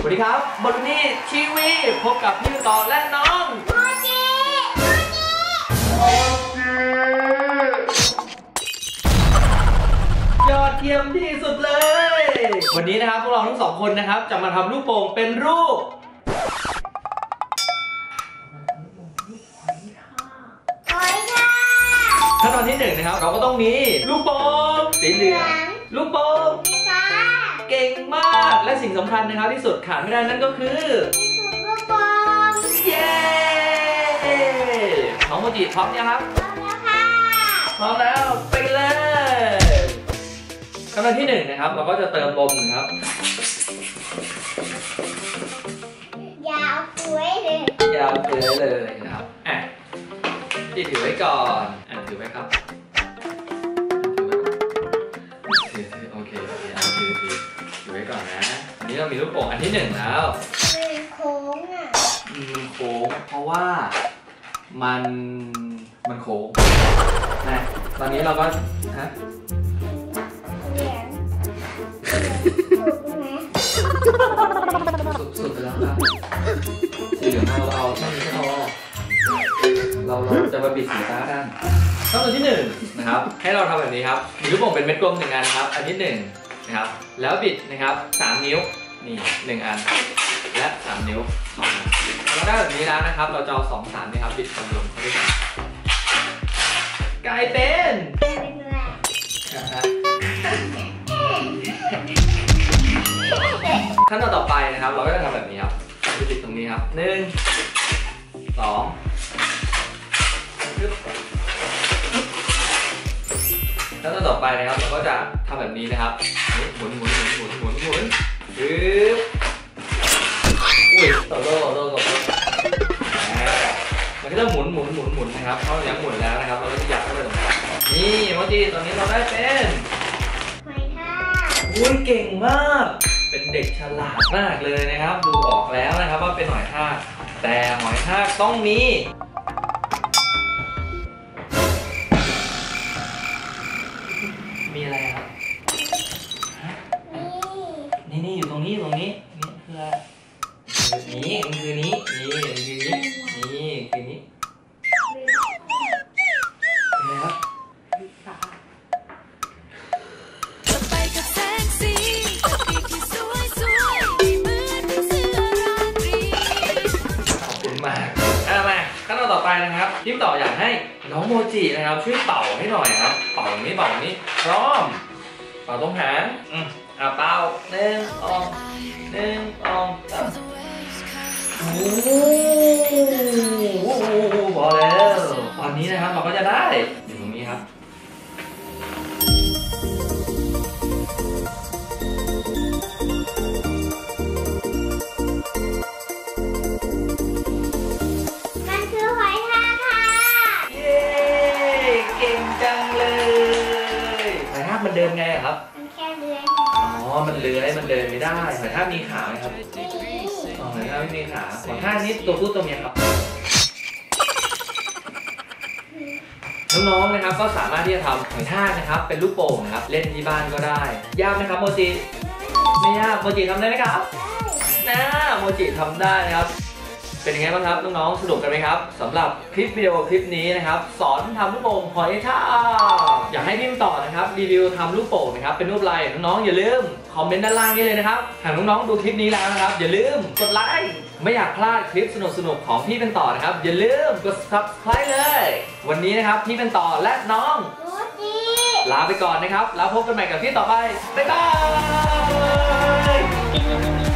สวัสดีครับบนนี้ทีวีพบกับพี่ต่อและน้องโมจิโมจิยอดเยี่ยมที่สุดเลย วันนี้นะครับพวกเราทั้งสองคนนะครับ จะมาทำลูกโป่งเป็นรูปหอยค่ะขั้นตอนที่หนึ่งนะครับ เราก็ต้องมีลูกโป่งสีเหลืองลูกโป่งสีฟ้า เก่งมากและสิ่งสำคัญนะครับที่สุดขาดไม่ได้นั่นก็คือที่สุดลูกบอลเย้น้องโมจิพร้อมยังครับพร้อมแล้วค่ะพร้อมแล้วไปเลยขั้นตอนที่หนึ่งนะครับ เราก็จะเติมลมนะครับยาวสวยเลยยาวเกลือเลยนะครับอะที่ถือไว้ก่อนอะถือไว้ครับถือไว้ก่อนถือถือโอเค ก่อนนะอันนี้เรามีลูกโป่งอันที่หนึ่งแล้วเป็นโค้งอะอืมโค้งเพราะว่ามันมันโค้งนะตอนนี้เราก็ฮะเหรียญถูกไหมสุดสุดไปแล้วครับสีเหลืองเราเอาเท่านี้ก็พอเราเราจะมาปิดสีฟ้ากันขั้นตอนที่หนึ่งนะครับ ให้เราทำแบบนี้ครับมีลูกโป่งเป็นเม็ดกลมหนึ่งอันนะครับ อันที่หนึ่งะครับ แล้วบิดนะครับ 3 นิ้วนี่1อัน และ 3 นิ้วสองอันเราได้แบบนี้แล้วนะครับ เราจะเอาสองสา3นะครับบิดคำนวเข้าด้วยกันกลายเป็นขั้นตอนต่อไปนะครับ เราก็จะทำแบบนี้ครับบิดตรงนี้ครับ1 2 ตอนต่อไปนะครับเราก็จะทำแบบนี้นะครับนี่หมุนหมุนหมุนหมุนหมุนหมุนปึ๊บอุ้ยต่อโต้ต่อโต้ต่อโต้อ่ามันก็จะหมุนหมุนหมุนหมุนนะครับเพราะยังหมุนแล้วนะครับ เราก็จะยัดเข้าไปตรงกลางนี่โมจิตอนนี้เราได้เป็นหอยทากอุ้ยเก่งมาก เป็นเด็กฉลาดมากเลยนะครับ ดูออกแล้วนะครับว่าเป็นหอยทากแต่หอยทากต้องมีมี นี่นี่อยู่ตรงนี้อยู่ตรงนี้นี่คืออะไรนี่มันคือนี้นี่มันคือนี้นี่คือนี้เป็นไงครับจะไปกับแสงสีปีกที่สวยสวยขอบคุณมากอะมาขั้นตอนต่อไปนะครับทีมต่ออยากให้น้องโมจินะครับ ช่วยเป่าให้หน่อยครับ เป่าอย่างนี้เป่าอย่างนี้พร้อมเป่าตรงหางอืม อะเป้าหนึ่งองหนึ่งองสามโอ้โหพอแล้วตอนนี้นะครับเราก็จะได้ มันเลื้อยมันเดินไม่ได้หอยทากมีขาไหมครับอ๋อหอยทากไม่มีขาหอยทากนี่ตัวผู้ตัวเมียครับน้องๆนะครับก็สามารถที่จะทำหอยทากนะครับ เป็นลูกโป่งนะครับ เล่นที่บ้านก็ได้ ยากไหมครับโมจิไม่ยากโมจิทำได้ไหมครับนะโมจิทำได้นะครับ เป็นยังไงบ้างครับน้องๆสนุกกันไหมครับสำหรับคลิปวิดีโอคลิปนี้นะครับ สอนทำลูกโป่งหอยทาก อยากให้พี่ต่อนะครับรีวิวทำลูกโป่งนะครับเป็นรูปลายน้องๆอย่าลืมคอมเมนต์ด้านล่างนี้เลยนะครับหากน้องๆดูคลิปนี้แล้วนะครับ อย่าลืมกดไลค์ไม่อยากพลาดคลิปสนุกๆของพี่เป็นต่อนะครับ อย่าลืมกด subscribe เลย วันนี้นะครับพี่เป็นต่อและน้องโมจิลาไปก่อนนะครับ แล้วพบกันใหม่กับคลิปต่อไปบ๊ายบายกิน